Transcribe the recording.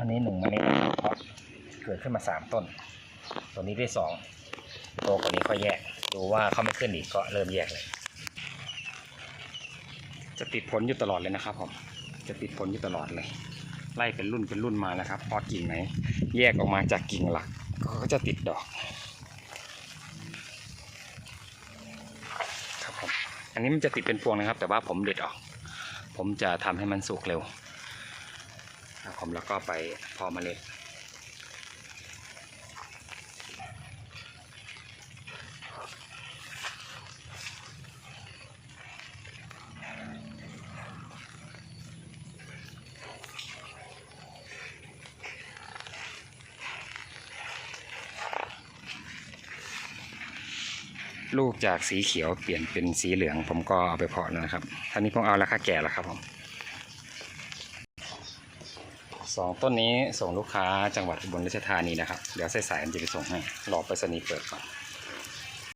อันนี้หนึ่งเมล็ดนะครับเกิดขึ้นมาสามต้น ตัวนี้ได้สองโตกว่านี้ก็แยก ดูว่าเขาไม่ขึ้นอีกก็เริ่มแยกเลย จะติดผลอยู่ตลอดเลยนะครับผมจะติดผลอยู่ตลอดเลย ไล่เป็นรุ่นเป็นรุ่นมานะครับ พอกิ่งไหน แยกออกมาจากกิ่งหลักก็จะติดดอกครับผมอันนี้มันจะติดเป็นพวงนะครับ แต่ว่าผมเด็ดออก ผมจะทำให้มันสุกเร็ว ครับผมแล้วก็ไปเพอเมล็ดลูกจากสีเขียวเปลี่ยนเป็นสีเหลือง ผมก็เอาไปเพาะแล้วนะครับท่านี้ผมเอาราคาแก่แล้วครับผม สองต้นนี้ส่งลูกค้าจังหวัดอุบลราชธานีนะครับ เดี๋ยวสายๆมันจะไปส่งให้รอไปสนีเปิดก่อน